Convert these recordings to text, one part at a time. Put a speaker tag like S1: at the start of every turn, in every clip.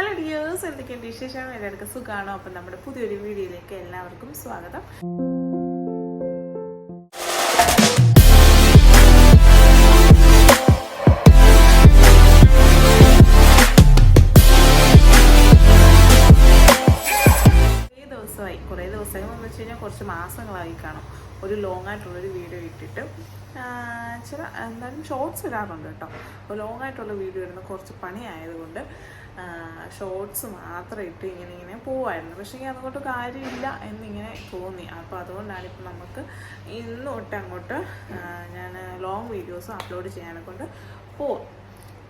S1: Hello dears എന്തൊക്കെയുണ്ട് വിശേഷം? എല്ലാവർക്കും സുഖമാണോ അപ്പം നമ്മുടെ പുതിയൊരു വീഡിയോയിലേക്ക് എല്ലാവർക്കും സ്വാഗതം. ഒരു ലോങ് ആയിട്ടുള്ളൊരു വീഡിയോ ഇട്ടിട്ട് ചില എന്തായാലും ഷോർട്സ് ഇടാറുണ്ട് കേട്ടോ. അപ്പോൾ ലോങ് ആയിട്ടുള്ള വീഡിയോ ഇടുന്ന കുറച്ച് പണിയായതുകൊണ്ട് ഷോർട്സ് മാത്രം ഇട്ട് ഇങ്ങനെ ഇങ്ങനെ പോവായിരുന്നു. പക്ഷേ അതുകൊണ്ട് കാര്യമില്ല എന്നിങ്ങനെ തോന്നി. അപ്പോൾ അതുകൊണ്ടാണ് ഇപ്പം നമുക്ക് ഇന്ന് തൊട്ട് അങ്ങോട്ട് ഞാൻ ലോങ് വീഡിയോസ് അപ്ലോഡ് ചെയ്യാനെ കൊണ്ട് പോവും.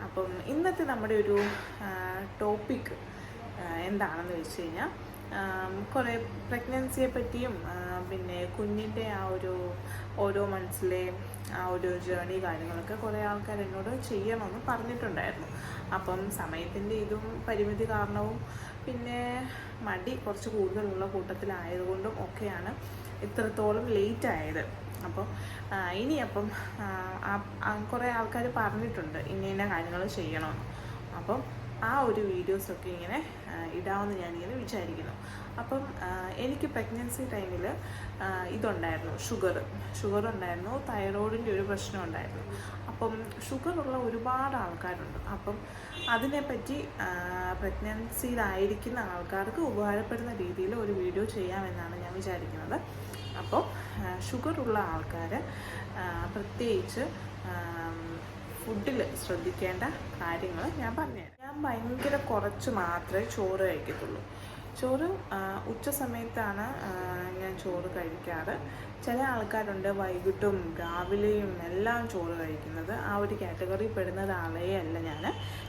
S1: അപ്പം ഇന്നത്തെ നമ്മുടെ ഒരു ടോപ്പിക് എന്താണെന്ന് വെച്ച് കഴിഞ്ഞാൽ കുറേ പ്രഗ്നൻസിയെ പറ്റിയും പിന്നെ കുഞ്ഞിന്റെ ആ ഒരു ഓരോ മനസ്സിലെ ആ ഒരു ജേണി കാര്യങ്ങളൊക്കെ കുറേ ആൾക്കാർ എന്നോട് ചെയ്യണമെന്ന് പറഞ്ഞിട്ടുണ്ടായിരുന്നു. അപ്പം സമയത്തിന്റെ ഇതും പരിമിതി കാരണവും പിന്നെ മടി കുറച്ച് കൂടുതലുള്ള കൂട്ടത്തിലായതുകൊണ്ടും ഒക്കെയാണ് ഇത്രത്തോളം ലേറ്റ് ആയത്. അപ്പോൾ ഇനി അപ്പം കുറേ ആൾക്കാർ പറഞ്ഞിട്ടുണ്ട് ഇന്ന ഇന്ന കാര്യങ്ങൾ ചെയ്യണമെന്ന് അപ്പം ആ ഒരു വീഡിയോസൊക്കെ ഇങ്ങനെ ഇടാമെന്ന് ഞാനിങ്ങനെ വിചാരിക്കുന്നു. അപ്പം എനിക്ക് പ്രഗ്നൻസി ടൈമിൽ ഇതുണ്ടായിരുന്നു ഷുഗർ ഷുഗർ ഉണ്ടായിരുന്നു തൈറോയിഡിന്റെ ഒരു പ്രശ്നം ഉണ്ടായിരുന്നു. അപ്പം ഷുഗറുള്ള ഒരുപാട് ആൾക്കാരുണ്ട്. അപ്പം അതിനെപ്പറ്റി പ്രഗ്നൻസിയിലായിരിക്കുന്ന ആൾക്കാർക്ക് ഉപകാരപ്പെടുന്ന രീതിയിൽ ഒരു വീഡിയോ ചെയ്യാമെന്നാണ് ഞാൻ വിചാരിക്കുന്നത്. അപ്പോൾ ഷുഗറുള്ള ആൾക്കാർ പ്രത്യേകിച്ച് ഫുഡിൽ ശ്രദ്ധിക്കേണ്ട കാര്യങ്ങൾ ഞാൻ പറഞ്ഞുതരാം. ഞാൻ ഭയങ്കര കുറച്ച് മാത്രമേ ചോറ് കഴിക്കത്തുള്ളൂ. ചോറ് ഉച്ച സമയത്താണ് ഞാൻ ചോറ് കഴിക്കാറ്. ചില ആൾക്കാരുണ്ട് വൈകിട്ടും രാവിലെയും എല്ലാം ചോറ് കഴിക്കുന്നത്. ആ ഒരു കാറ്റഗറി പെടുന്നത് ആളേ അല്ല ഞാൻ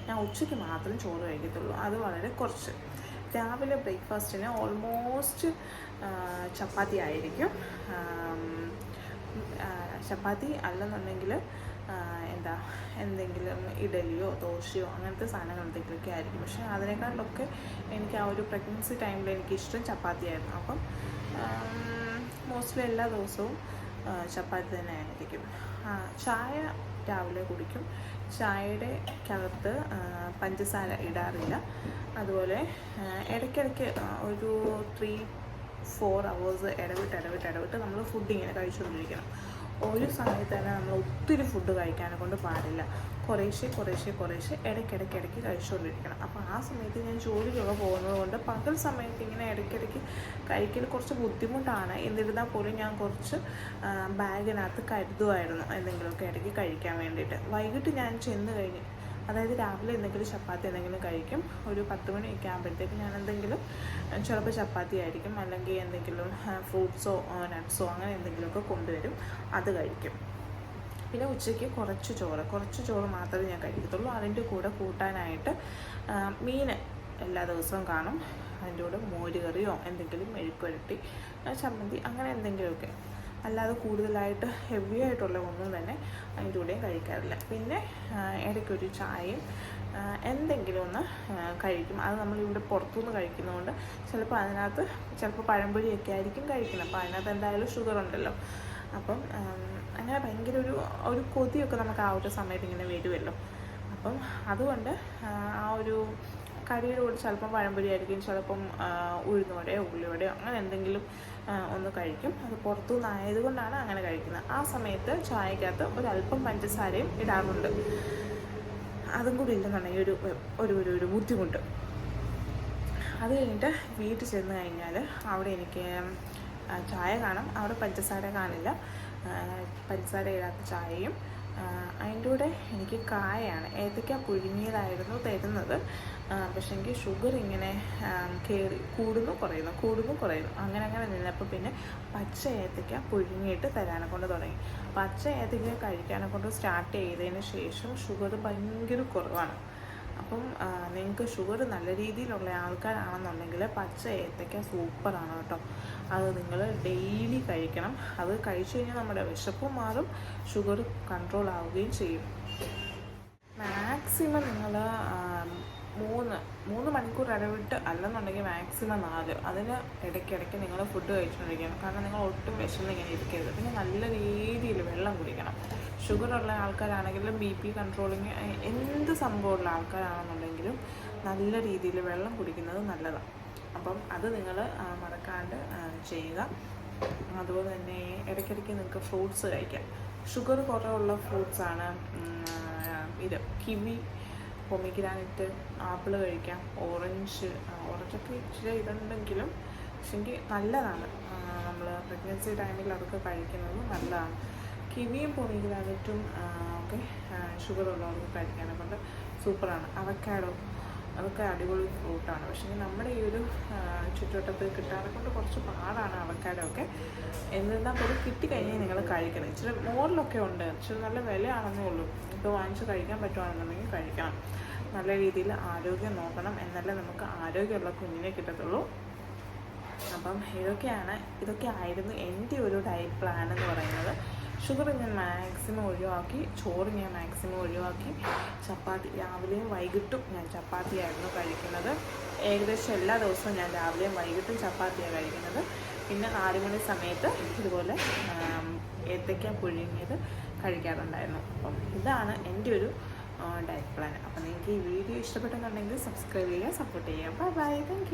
S1: ഞാൻ ഉച്ചയ്ക്ക് മാത്രം ചോറ് കഴിക്കത്തുള്ളൂ. അത് വളരെ കുറച്ച്. രാവിലെ ബ്രേക്ക്ഫാസ്റ്റിന് ഓൾമോസ്റ്റ് ചപ്പാത്തി ആയിരിക്കും. ചപ്പാത്തി അല്ലെന്നുണ്ടെങ്കിൽ എന്താ എന്തെങ്കിലും ഇഡലിയോ ദോശയോ അങ്ങനത്തെ സാധനങ്ങൾ എന്തെങ്കിലുമൊക്കെ ആയിരിക്കും. പക്ഷേ അതിനേക്കാളൊക്കെ എനിക്ക് ആ ഒരു പ്രഗ്നൻസി ടൈമിൽ എനിക്ക് ഇഷ്ടം ചപ്പാത്തിയായിരുന്നു അപ്പം മോസ്റ്റ്ലി എല്ലാ ദിവസവും ചപ്പാത്തി തന്നെ ആയിരിക്കും ചായ രാവിലെ കുടിക്കും. ചായയുടെ അകത്ത് പഞ്ചസാര ഇടാറില്ല. അതുപോലെ ഇടയ്ക്കിടയ്ക്ക് ഒരു ത്രീ ഫോർ അവേഴ്സ് ഇടവിട്ട് ഇടവിട്ട് ഇടവിട്ട് നമ്മൾ ഫുഡ് ഇങ്ങനെ കഴിച്ചുകൊണ്ടിരിക്കണം. ഒരു സമയത്ത് തന്നെ നമ്മൾ ഒത്തിരി ഫുഡ് കഴിക്കാനെ കൊണ്ട് പാടില്ല. കുറേശ്ശെ കുറേശ്ശെ കുറേശ്ശെ ഇടയ്ക്കിടയ്ക്ക് ഇടയ്ക്ക് കഴിച്ചുകൊണ്ടിരിക്കണം. അപ്പോൾ ആ സമയത്ത് ഞാൻ ജോലിക്കൊക്കെ പോകുന്നത് കൊണ്ട് പകൽ സമയത്ത് ഇങ്ങനെ ഇടയ്ക്കിടയ്ക്ക് കഴിക്കൽ കുറച്ച് ബുദ്ധിമുട്ടാണ്. എന്നിരുന്നാൽ പോലും ഞാൻ കുറച്ച് ബാഗിനകത്ത് കരുതുമായിരുന്നു എന്തെങ്കിലുമൊക്കെ ഇടയ്ക്ക് കഴിക്കാൻ വേണ്ടിയിട്ട്. വൈകിട്ട് ഞാൻ ചെന്ന് കഴിഞ്ഞ് അതായത് രാവിലെ എന്തെങ്കിലും ചപ്പാത്തി എന്തെങ്കിലും കഴിക്കും. ഒരു പത്ത് മണിയൊക്കെ ആകുമ്പോഴത്തേക്ക് ഞാൻ എന്തെങ്കിലും ചിലപ്പോൾ ചപ്പാത്തി ആയിരിക്കും. അല്ലെങ്കിൽ എന്തെങ്കിലും ഫ്രൂട്ട്സോ നട്ട്സോ അങ്ങനെ എന്തെങ്കിലുമൊക്കെ കൊണ്ടുവരും. അത് കഴിക്കും. പിന്നെ ഉച്ചയ്ക്ക് കുറച്ച് ചോറ്. കുറച്ച് ചോറ് മാത്രമേ ഞാൻ കഴിക്കത്തുള്ളൂ. അതിന്റെ കൂടെ കൂട്ടാനായിട്ട് മീൻ എല്ലാ ദിവസവും കാണും. അതിന്റെ കൂടെ മോരുകറിയോ എന്തെങ്കിലും മെഴുക്കുരട്ടി ചമ്മന്തി അങ്ങനെ എന്തെങ്കിലുമൊക്കെ. അല്ലാതെ കൂടുതലായിട്ട് ഹെവി ആയിട്ടുള്ള ഒന്നും തന്നെ അതിന്റെ കൂടെയും കഴിക്കാറില്ല. പിന്നെ ഇടയ്ക്കൊരു ചായയും എന്തെങ്കിലും ഒന്ന് കഴിക്കും. അത് നമ്മളിവിടെ പുറത്തുനിന്ന് കഴിക്കുന്നതുകൊണ്ട് ചിലപ്പോൾ അതിനകത്ത് ചിലപ്പോൾ പഴംപൊരിയൊക്കെ ആയിരിക്കും കഴിക്കുന്നത്. അപ്പോൾ അതിനകത്ത് എന്തായാലും ഷുഗർ ഉണ്ടല്ലോ. അപ്പം അങ്ങനെ ഭയങ്കര ഒരു ഒരു കൊതിയൊക്കെ നമുക്ക് ആ ഒരു സമയത്ത് ഇങ്ങനെ വരുമല്ലോ. അപ്പം അതുകൊണ്ട് ആ ഒരു കറിയുടെ കൂടെ ചിലപ്പം പഴംപൊരി ആയിരിക്കും ചിലപ്പം ഉഴുന്നുവടയോ ഉള്ളിവടയോ അങ്ങനെ എന്തെങ്കിലും ഒന്ന് കഴിക്കും. അത് പുറത്തുനിന്ന് ആയതുകൊണ്ടാണ് അങ്ങനെ കഴിക്കുന്നത്. ആ സമയത്ത് ചായക്കകത്ത് ഒരല്പം പഞ്ചസാരയും ഇടാറുണ്ട്. അതും കൂടി ഇല്ലെന്നുണ്ടെങ്കിൽ ഒരു ഒരു ഒരു ഒരു ബുദ്ധിമുട്ട്. അത് കഴിഞ്ഞിട്ട് വീട്ടിൽ ചെന്ന് കഴിഞ്ഞാൽ അവിടെ എനിക്ക് ചായ കാണും. അവിടെ പഞ്ചസാര കാണില്ല. പഞ്ചസാര ഇടാത്ത ചായയും അതിന്റെ കൂടെ എനിക്ക് കായാണ്. ഏതൊക്കെ പുഴുങ്ങിയതായിരുന്നു തരുന്നത്. പക്ഷേ എനിക്ക് ഷുഗർ ഇങ്ങനെ കയറി കൂടുന്നു കുറയുന്നു കൂടുന്നു കുറയുന്നു. അങ്ങനെ അങ്ങനെ നിന്നപ്പോൾ പിന്നെ പച്ച ഏത്തയ്ക്ക പുഴുങ്ങിയിട്ട് തരാനെ കൊണ്ട് തുടങ്ങി. പച്ച ഏത്തയ്ക്ക കഴിക്കാനെ കൊണ്ട് സ്റ്റാർട്ട് ചെയ്തതിന് ശേഷം ഷുഗർ ഭയങ്കര കുറവാണ്. അപ്പം നിങ്ങൾക്ക് ഷുഗർ നല്ല രീതിയിലുള്ള ആൾക്കാരാണെന്നുണ്ടെങ്കിൽ പച്ച ഏത്തയ്ക്ക സൂപ്പറാണ് കേട്ടോ. അത് നിങ്ങൾ ഡെയിലി കഴിക്കണം. അത് കഴിച്ചു കഴിഞ്ഞാൽ നമ്മുടെ വിശപ്പും മാറും ഷുഗർ കൺട്രോൾ ആവുകയും ചെയ്യും. മാക്സിമം നിങ്ങൾ മൂന്ന് മൂന്ന് മണിക്കൂർ ഇടവിട്ട് അല്ലെന്നുണ്ടെങ്കിൽ മാക്സിമം നാല്. അതിന് ഇടയ്ക്കിടയ്ക്ക് നിങ്ങൾ ഫുഡ് കഴിച്ചുകൊണ്ടിരിക്കണം കാരണം നിങ്ങൾ ഒട്ടും വിശന്ന് ഇങ്ങനെ ഇരിക്കരുത്. പിന്നെ നല്ല രീതിയിൽ വെള്ളം കുടിക്കണം. ഷുഗർ ഉള്ള ആൾക്കാരാണെങ്കിലും ബി പി കൺട്രോളിങ് എന്ത് സംഭവമുള്ള ആൾക്കാരാണെന്നുണ്ടെങ്കിലും നല്ല രീതിയിൽ വെള്ളം കുടിക്കുന്നത് നല്ലതാണ്. അപ്പം അത് നിങ്ങൾ മറക്കാണ്ട് ചെയ്യുക. അതുപോലെ തന്നെ ഇടയ്ക്കിടയ്ക്ക് നിങ്ങൾക്ക് ഫ്രൂട്ട്സ് കഴിക്കാം. ഷുഗർ കുറവുള്ള ഫ്രൂട്ട്സാണ് ഇത് കിവി പൊമിഗ്രാനറ്റ് ആപ്പിൾ കഴിക്കാം ഓറഞ്ച് ഓറഞ്ചൊക്കെ ഇച്ചിരി ഇതുണ്ടെങ്കിലും പക്ഷെങ്കിൽ നല്ലതാണ്. നമ്മൾ പ്രഗ്നൻസി ടൈമിൽ അതൊക്കെ കഴിക്കുന്നത് നല്ലതാണ്. കിവിയും പൊമിഗ്രാനറ്റും ഒക്കെ ഷുഗർ ഉള്ളവർക്ക് കഴിക്കാനെ കൊണ്ട് സൂപ്പറാണ്. അവക്കാഡോ അതൊക്കെ അടിപൊളി ഫ്രൂട്ടാണ്. പക്ഷേ നമ്മുടെ ഈ ഒരു ചുറ്റുവട്ടത്ത് കിട്ടാതെ കൊണ്ട് കുറച്ച് പാടാണ് അവക്കാഡോ ഒക്കെ എന്നിരുന്നാൽ പോലും കിട്ടിക്കഴിഞ്ഞാൽ നിങ്ങൾ കഴിക്കണം. ഇച്ചിരി മോറിലൊക്കെ ഉണ്ട്. ഇച്ചിരി നല്ല വിലയാണെന്നേ ഉള്ളൂ. ഇപ്പോൾ വാങ്ങിച്ച് കഴിക്കാൻ പറ്റുവാണെന്നുണ്ടെങ്കിൽ കഴിക്കണം. നല്ല രീതിയിൽ ആരോഗ്യം നോക്കണം. എന്നല്ലേ നമുക്ക് ആരോഗ്യമുള്ള കുഞ്ഞിനെ കിട്ടത്തുള്ളൂ. അപ്പം ഇതൊക്കെയാണ് ഇതൊക്കെ ആയിരുന്നു എന്റെ ഒരു ഡയറ്റ് പ്ലാൻ എന്ന് പറയുന്നത്. ഷുഗർ ഞാൻ മാക്സിമം ഒഴിവാക്കി ചോറ് ഞാൻ മാക്സിമം ഒഴിവാക്കി. ചപ്പാത്തി രാവിലെയും വൈകിട്ടും ഞാൻ ചപ്പാത്തിയായിരുന്നു കഴിക്കുന്നത്. ഏകദേശം എല്ലാ ദിവസവും ഞാൻ രാവിലെയും വൈകിട്ടും ചപ്പാത്തിയാണ് കഴിക്കുന്നത്. പിന്നെ നാല് മണി സമയത്ത് ഇതുപോലെ ഏത്തയ്ക്ക പുഴുങ്ങിയത് കഴിക്കാറുണ്ടായിരുന്നു. അപ്പം ഇതാണ് എന്റെ ഒരു ഡയറ്റ് പ്ലാൻ അപ്പം നിങ്ങൾക്ക് ഈ വീഡിയോ ഇഷ്ടപ്പെട്ടെന്നുണ്ടെങ്കിൽ സബ്സ്ക്രൈബ് ചെയ്യുക സപ്പോർട്ട് ചെയ്യുക. Bye bye thank